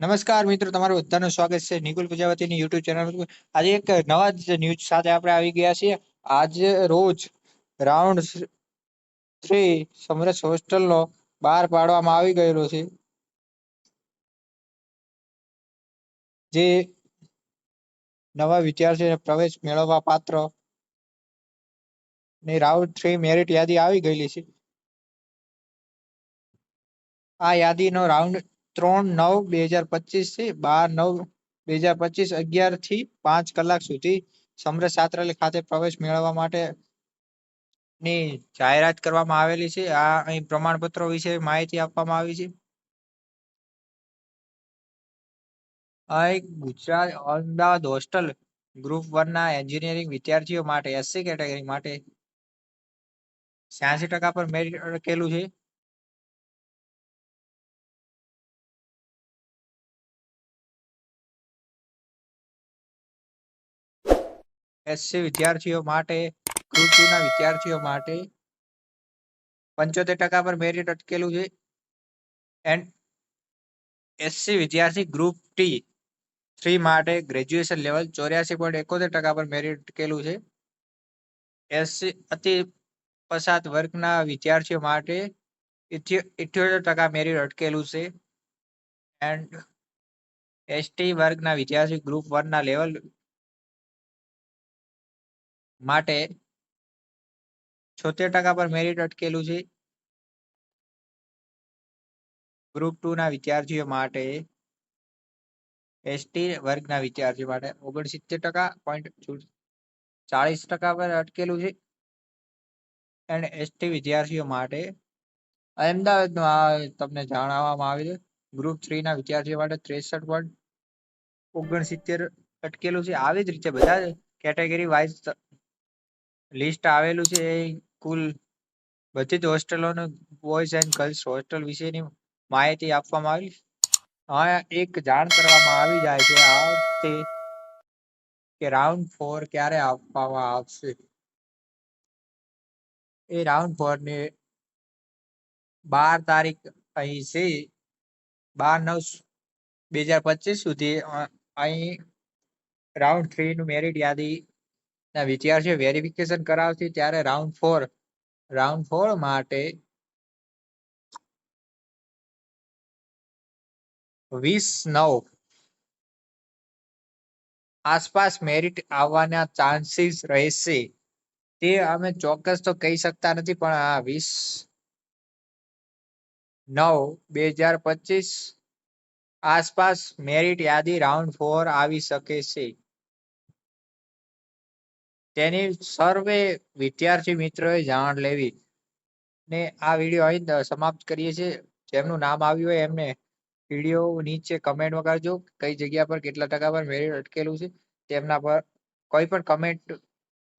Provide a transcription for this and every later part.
નમસ્કાર મિત્રો, તમારું બધાનું સ્વાગત છે નિકુલ પ્રજાપતિની યુટ્યુબ ચેનલ આજે એક નવા જ ન્યૂઝ સાથે આપણે આવી ગયા છીએ. આજે રોજ રાઉન્ડ થ્રી સમરસ હોસ્ટેલનો બહાર પાડવામાં આવી ગયેલો છે. જે નવા વિદ્યાર્થીઓને પ્રવેશ મેળવવા પાત્રની રાઉન્ડ થ્રી મેરિટ યાદી આવી ગયેલી છે. આ યાદીનો રાઉન્ડ ત્રણ નવ બે હજાર પચીસથી બાર નવ બે હજાર પચીસ અગિયારથી પાંચ કલાક સુધી સમર છાત્રાલય ખાતે પ્રવેશ મેળવવા માટે ની જાહેરાત કરવામાં આવેલી છે. આ અહીં પ્રમાણપત્રો વિશે માહિતી આપવામાં આવી છે. આ એક Gujarat Ahmedabad hostel group one ના એન્જિનિયરિંગ વિદ્યાર્થીઓ માટે એસસી કેટેગરી માટે છ્યાસી ટકા પર મેરિટ અટકેલું છે. એસસી વિદ્યાર્થીઓ માટે, ગ્રુપ ટુ વિદ્યાર્થીઓ માટે પંચોતેર ટકા પર મેરિટ અટકેલું છે. એન્ડ એસસી વિદ્યાર્થી ગ્રુપ ટી, થ્રી માટે ગ્રેજ્યુએશન લેવલ ચોર્યાસી પોઈન્ટ એકોતેર ટકા પર મેરિટ અટકેલું છે. એસસી અતિ પસાત વર્ગના વિદ્યાર્થીઓ માટે ઇઠ્યોતેર ટકા મેરિટ અટકેલું છે. એન્ડ, એસટી વર્ગના વિદ્યાર્થી ગ્રુપ વનના લેવલ માટે છોતેર ટકા પર મેરિટ અટકેલું છે. ગ્રુપ ટુ ના વિદ્યાર્થીઓ માટે એસટી વર્ગના વિદ્યાર્થીઓ માટે ઓગણસિત્તેર ટકા પોઈન્ટ ચાલીસ ટકા પર અટકેલું છે. અને એસટી વિદ્યાર્થીઓ માટે અમદાવાદનું આ તમને જણાવવામાં આવ્યું છે. ગ્રુપ થ્રી ના વિદ્યાર્થીઓ માટે ત્રેસઠ પોઈન્ટ ઓગણસિત્તેર અટકેલું છે. આવી જ રીતે બધા કેટેગરી વાઇઝ લિસ્ટ આવેલું છે એ કુલ બધી જ હોસ્ટેલોનું બોયઝ એન્ડ ગર્લ્સ હોસ્ટેલ વિશેની માહિતી આપવામાં આવી હા, એક જાણ કરવામાં આવી જાય છે આ કે રાઉન્ડ ફોર ક્યારે આપવામાં આવશે? એ રાઉન્ડ ફોર ને બાર તારીખ અહીં છે. બાર, નવ બે હજાર પચીસ સુધી અહીં રાઉન્ડ થ્રી નું મેરિટ યાદી વિદ્યાર્થીઓ વેરિફિકેશન કરાવશે ત્યારે રાઉન્ડ ફોર રાઉન્ડ ફોર માટે વીસ નવ. આસપાસ મેરિટ આવવાના ચાન્સીસ રહેશે. તે અમે ચોક્કસ તો કહી શકતા નથી, પણ આ વીસ નવ, બે હજાર પચીસ આસપાસ મેરિટ યાદી રાઉન્ડ ફોર આવી શકે છે. તેની સર્વે વિદ્યાર્થી મિત્રોએ જાણ લેવી ને આ વીડિયો અહીં સમાપ્ત કરીએ છીએ. જેમનું નામ આવ્યું હોય એમને વીડિયો નીચે કમેન્ટમાં કરજો કઈ જગ્યા પર કેટલા ટકા પર મેરિટ અટકેલું છે, તેમના પર કોઈ પણ કમેન્ટ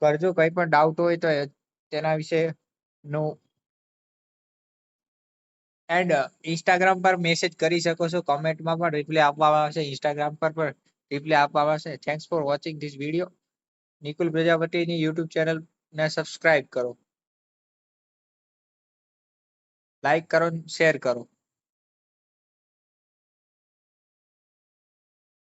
કરજો. કઈ પણ ડાઉટ હોય તો તેના વિશે નું એન્ડ ઇન્સ્ટાગ્રામ પર મેસેજ કરી શકો છો. કમેન્ટમાં પણ રિપ્લાય આપવામાં આવશે. ઇન્સ્ટાગ્રામ પર પણ રિપ્લાય આપવામાં આવશે. Thanks for watching this video Nikul પ્રજાપતિની YouTube channel ને સબસ્ક્રાઇબ કરો. લાઈક કરો શેર કરો.